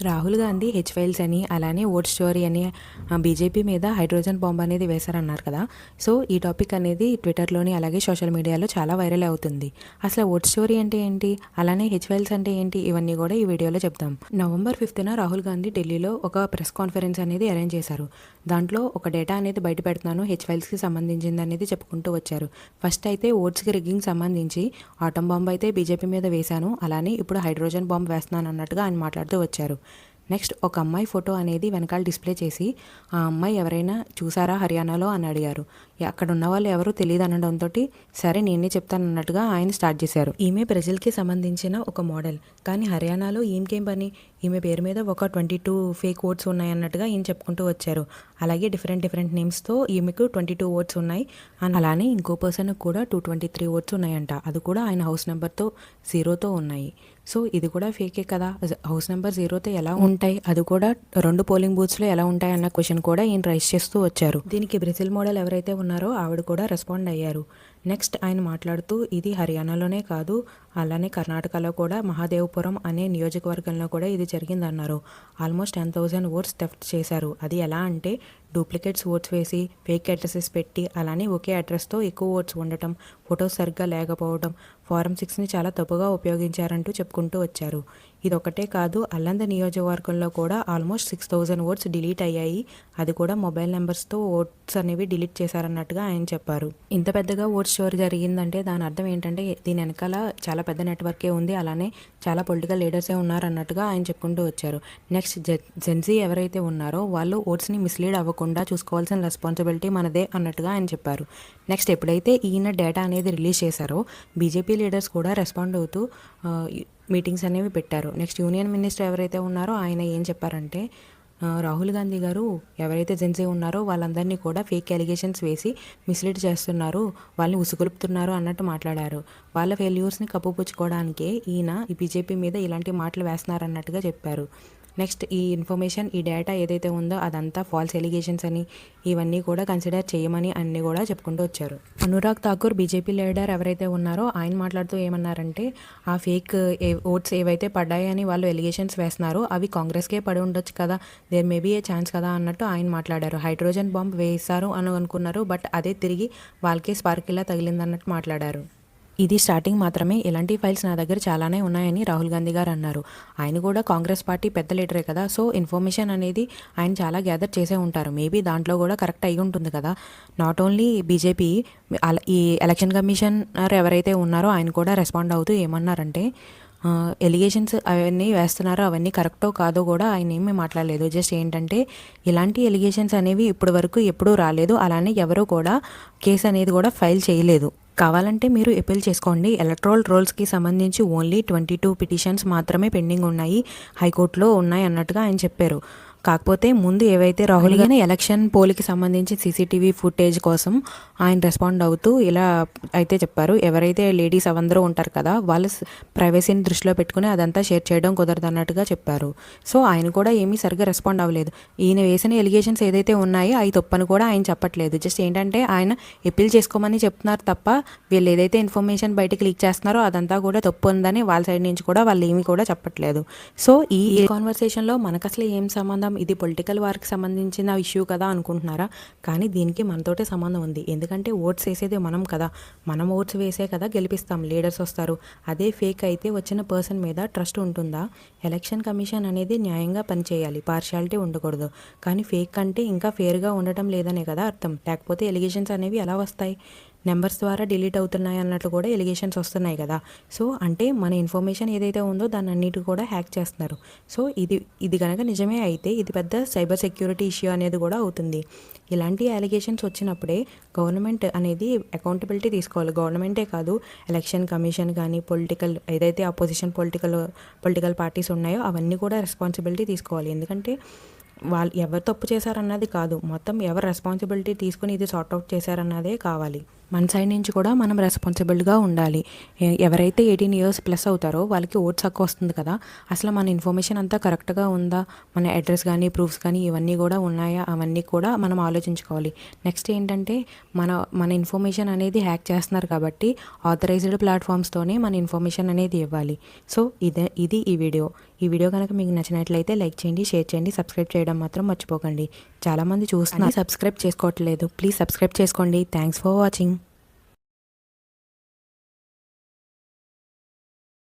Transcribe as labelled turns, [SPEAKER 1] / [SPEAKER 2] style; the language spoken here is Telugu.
[SPEAKER 1] రాహుల్ గాంధీ హెచ్ ఫైల్స్ అని అలానే ఓట్ స్టోరీ అని బీజేపీ మీద హైడ్రోజన్ బాంబ్ అనేది వేశారన్నారు కదా. సో ఈ టాపిక్ అనేది ట్విట్టర్లోని అలాగే సోషల్ మీడియాలో చాలా వైరల్ అవుతుంది. అసలు ఓట్ స్టోరీ అంటే ఏంటి? అలానే హెచ్ ఫైల్స్ అంటే ఏంటి? ఇవన్నీ కూడా ఈ వీడియోలో చెప్తాం. నవంబర్ ఫిఫ్త్న రాహుల్ గాంధీ ఢిల్లీలో ఒక ప్రెస్ కాన్ఫరెన్స్ అనేది అరేంజ్ చేశారు. దాంట్లో ఒక డేటా అనేది బయట పెడుతున్నాను. హెచ్ ఫైల్స్కి సంబంధించింది అనేది చెప్పుకుంటూ వచ్చారు. ఫస్ట్ అయితే ఓట్స్కి రిగ్గింగ్ సంబంధించి ఆటం బాంబు అయితే బీజేపీ మీద వేశాను. అలానే ఇప్పుడు హైడ్రోజన్ బాంబ్ వేస్తున్నాను అన్నట్టుగా ఆయన మాట్లాడుతూ వచ్చారు. నెక్స్ట్ ఒక అమ్మాయి ఫోటో అనేది వెనకాల డిస్ప్లే చేసి ఆ అమ్మాయి ఎవరైనా చూసారా హర్యానాలో? అని అడిగారు. అక్కడ ఉన్న వాళ్ళు ఎవరూ తెలియదు అనడంతో సరే నేనే చెప్తాను అన్నట్టుగా ఆయన స్టార్ట్ చేశారు. ఈమె బ్రెజిల్కి సంబంధించిన ఒక మోడల్. కానీ హర్యానాలో ఈమెకేం పని? ఈమె పేరు మీద ఒక ట్వంటీ టూ ఫేక్ ఓట్స్ ఉన్నాయన్నట్టుగా ఈయన చెప్పుకుంటూ వచ్చారు. అలాగే డిఫరెంట్ డిఫరెంట్ నేమ్స్తో ఈమెకు ట్వంటీ టూ ఓట్స్ ఉన్నాయి. అండ్ అలానే ఇంకో పర్సన్కి కూడా టూ ట్వంటీ త్రీ ఓట్స్ ఉన్నాయంట. అది కూడా ఆయన హౌస్ నెంబర్తో జీరోతో ఉన్నాయి. సో ఇది కూడా ఫేకే కదా? హౌస్ నెంబర్ జీరోతో ఎలా ఉంటాయి? అది కూడా రెండు పోలింగ్ బూత్స్లో ఎలా ఉంటాయి అన్న క్వశ్చన్ కూడా ఈయన రైస్ చేస్తూ వచ్చారు. దీనికి బ్రెజిల్ మోడల్ ఎవరైతే ఉన్నారో ఆవిడ కూడా రెస్పాండ్ అయ్యారు. నెక్స్ట్ ఆయన మాట్లాడుతూ ఇది హర్యానాలోనే కాదు అలానే కర్ణాటకలో కూడా మహాదేవపురం అనే నియోజకవర్గంలో కూడా ఇది జరిగిందన్నారు. Almost ten thousand votes theft చేశారు. అది ఎలా అంటే డూప్లికేట్స్ ఓట్స్ వేసి ఫేక్ అడ్రసెస్ పెట్టి అలానే ఒకే అడ్రస్తో ఎక్కువ ఓట్స్ ఉండటం ఫొటోస్ సరిగ్గా లేకపోవడం ఫారం సిక్స్ని చాలా తప్పుగా ఉపయోగించారంటూ చెప్పుకుంటూ వచ్చారు. ఇది కాదు అల్లంద నియోజకవర్గంలో కూడా almost six thousand votes delete అయ్యాయి. అది కూడా మొబైల్ నెంబర్స్తో ఓట్స్ అనేవి డిలీట్ చేశారన్నట్టుగా ఆయన చెప్పారు. ఇంత పెద్దగా ఓట్స్ స్టోర్ జరిగిందంటే దాని అర్థం ఏంటంటే దీని వెనకాల చాలా పెద్ద నెట్వర్కే ఉంది. అలానే చాలా పొలిటికల్ లీడర్సే ఉన్నారు అన్నట్టుగా ఆయన చెప్పుకుంటూ వచ్చారు. నెక్స్ట్ జెన్సీ ఎవరైతే ఉన్నారో వాళ్ళు ఓట్స్ని మిస్లీడ్ అవ్వకుండా చూసుకోవాల్సిన రెస్పాన్సిబిలిటీ మనదే అన్నట్టుగా ఆయన చెప్పారు. నెక్స్ట్ ఎప్పుడైతే ఈయన డేటా అనేది రిలీజ్ చేశారో బీజేపీ లీడర్స్ కూడా రెస్పాండ్ అవుతూ మీటింగ్స్ అనేవి పెట్టారు. నెక్స్ట్ యూనియన్ మినిస్టర్ ఎవరైతే ఉన్నారో ఆయన ఏం చెప్పారంటే రాహుల్ గాంధీ గారు ఎవరైతే జెన్సీ ఉన్నారో వాళ్ళందరినీ కూడా ఫేక్ ఎలిగేషన్స్ వేసి మిస్లీడ్ చేస్తున్నారు వాళ్ళని ఉసుగొలుపుతున్నారు అన్నట్టు మాట్లాడారు. వాళ్ళ ఫెయిల్యూర్స్ని కప్పుపుచ్చుకోవడానికే ఈయన ఈ బీజేపీ మీద ఇలాంటి మాటలు వేస్తున్నారు అన్నట్టుగా చెప్పారు. నెక్స్ట్ ఈ ఇన్ఫర్మేషన్ ఈ డేటా ఏదైతే ఉందో అదంతా ఫాల్స్ ఎలిగేషన్స్ అని ఇవన్నీ కూడా కన్సిడర్ చేయమని అన్ని కూడా చెప్పుకుంటూ వచ్చారు. అనురాగ్ ఠాకూర్ బీజేపీ లీడర్ ఎవరైతే ఉన్నారో ఆయన మాట్లాడుతూ ఏమన్నారంటే ఆ ఫేక్ ఓట్స్ ఏవైతే పడ్డాయని వాళ్ళు ఎలిగేషన్స్ వేస్తున్నారో అవి కాంగ్రెస్కే పడి ఉండొచ్చు కదా దేర్ మేబీ ఏ ఛాన్స్ కదా అన్నట్టు ఆయన మాట్లాడారు. హైడ్రోజన్ బాంబ్ వేశారు అని అనుకున్నారు బట్ అదే తిరిగి వాళ్ళకే స్పార్క్ ఇలా తగిలిందన్నట్టు మాట్లాడారు. ఇది స్టార్టింగ్ మాత్రమే. ఇలాంటి ఫైల్స్ నా దగ్గర చాలానే ఉన్నాయని రాహుల్ గాంధీ గారు అన్నారు. ఆయన కూడా కాంగ్రెస్ పార్టీ పెద్ద లీడరే కదా. సో ఇన్ఫర్మేషన్ అనేది ఆయన చాలా గ్యాదర్ చేసే ఉంటారు. మేబీ దాంట్లో కూడా కరెక్ట్ అయి ఉంటుంది కదా. నాట్ ఓన్లీ బీజేపీ ఈ ఎలక్షన్ కమిషనర్ ఎవరైతే ఉన్నారో ఆయన కూడా రెస్పాండ్ అవుతూ ఏమన్నారంటే ఎలిగేషన్స్ అవన్నీ వేస్తున్నారో అవన్నీ కరెక్టో కాదో కూడా ఆయన ఏమీ మాట్లాడలేదు. జస్ట్ ఏంటంటే ఇలాంటి ఎలిగేషన్స్ అనేవి ఇప్పటి వరకు ఎప్పుడూ రాలేదు. అలానే ఎవరు కూడా కేసు అనేది కూడా ఫైల్ చేయలేదు. కావాలంటే మీరు అపీల్ చేసుకోండి. ఎలక్ట్రల్ రోల్స్కి సంబంధించి ఓన్లీ ట్వంటీ టూ పిటిషన్స్ మాత్రమే పెండింగ్ ఉన్నాయి. హైకోర్టులో ఉన్నాయి అన్నట్టుగా ఆయన చెప్పారు. కాకపోతే ముందు ఏవైతే రాహుల్ గాంధీ ఎలక్షన్ పోల్కి సంబంధించి సీసీటీవీ ఫుటేజ్ కోసం ఆయన రెస్పాండ్ అవుతూ ఇలా అయితే చెప్పారు. ఎవరైతే లేడీస్ అవందరూ ఉంటారు కదా వాళ్ళ ప్రైవసీని దృష్టిలో పెట్టుకుని అదంతా షేర్ చేయడం కుదరదు అన్నట్టుగా చెప్పారు. సో ఆయన కూడా ఏమీ సరిగ్గా రెస్పాండ్ అవ్వలేదు. ఈయన వేసిన ఎలిగేషన్స్ ఏదైతే ఉన్నాయో అవి తప్పని కూడా ఆయన చెప్పట్లేదు. జస్ట్ ఏంటంటే ఆయన అప్పీల్ చేసుకోమని చెప్తున్నారు తప్ప వీళ్ళు ఏదైతే ఇన్ఫర్మేషన్ బయటకు లీక్ చేస్తున్నారో అదంతా కూడా తప్పు ఉందని వాళ్ళ సైడ్ నుంచి కూడా వాళ్ళు ఏమీ కూడా చెప్పట్లేదు. సో ఈ కాన్వర్సేషన్లో మనకు అసలు ఏం సంబంధం ఇది పొలిటికల్ వార్కి సంబంధించిన ఇష్యూ కదా అనుకుంటున్నారా? కానీ దీనికి మనతోటే సంబంధం ఉంది. ఎందుకంటే ఓట్స్ వేసేది మనం కదా. మనం ఓట్స్ వేసే కదా గెలిపిస్తాం లీడర్స్ వస్తారు. అదే ఫేక్ అయితే వచ్చిన పర్సన్ మీద ట్రస్ట్ ఉంటుందా? ఎలక్షన్ కమిషన్ అనేది న్యాయంగా పనిచేయాలి. పార్షియాలిటీ ఉండకూడదు. కానీ ఫేక్ అంటే ఇంకా ఫేర్గా ఉండటం లేదనే కదా అర్థం. లేకపోతే ఎలిగేషన్స్ అనేవి ఎలా వస్తాయి? నెంబర్స్ ద్వారా డిలీట్ అవుతున్నాయి అన్నట్లు కూడా ఎలిగేషన్స్ వస్తున్నాయి కదా. సో అంటే మన ఇన్ఫర్మేషన్ ఏదైతే ఉందో దాన్ని అన్నిటి కూడా హ్యాక్ చేస్తున్నారు. సో ఇది ఇది కనుక నిజమే అయితే ఇది పెద్ద సైబర్ సెక్యూరిటీ ఇష్యూ అనేది కూడా అవుతుంది. ఇలాంటి అలిగేషన్స్ వచ్చినప్పుడే గవర్నమెంట్ అనేది అకౌంటబిలిటీ తీసుకోవాలి. గవర్నమెంటే కాదు ఎలక్షన్ కమిషన్ కానీ పొలిటికల్ ఏదైతే అపోజిషన్ పొలిటికల్ పొలిటికల్ పార్టీస్ ఉన్నాయో అవన్నీ కూడా రెస్పాన్సిబిలిటీ తీసుకోవాలి. ఎందుకంటే వాళ్ళు ఎవరు తప్పు చేశారన్నది కాదు. మొత్తం ఎవరు రెస్పాన్సిబిలిటీ తీసుకుని ఇది సార్ట్అవుట్ చేశారన్నదే కావాలి. మన సైడ్ నుంచి కూడా మనం రెస్పాన్సిబుల్గా ఉండాలి. ఎవరైతే ఎయిటీన్ ఇయర్స్ ప్లస్ అవుతారో వాళ్ళకి ఓట్స్ హక్కు వస్తుంది కదా. అసలు మన ఇన్ఫర్మేషన్ అంతా కరెక్ట్గా ఉందా? మన అడ్రస్ కానీ ప్రూఫ్స్ కానీ ఇవన్నీ కూడా ఉన్నాయా? అవన్నీ కూడా మనం ఆలోచించుకోవాలి. నెక్స్ట్ ఏంటంటే మన మన ఇన్ఫర్మేషన్ అనేది హ్యాక్ చేస్తున్నారు కాబట్టి ఆథరైజ్డ్ ప్లాట్ఫామ్స్తోనే మన ఇన్ఫర్మేషన్ అనేది ఇవ్వాలి. సో ఇదే ఇది ఈ వీడియో ఈ వీడియో కనుక మీకు నచ్చినట్లయితే లైక్ చేయండి షేర్ చేయండి సబ్స్క్రైబ్ చేయడం మాత్రం మర్చిపోకండి. చాలామంది చూస్తున్నారు. సబ్స్క్రైబ్ చేసుకోవట్లేదు. ప్లీజ్ సబ్స్క్రైబ్ చేసుకోండి. Thanks for watching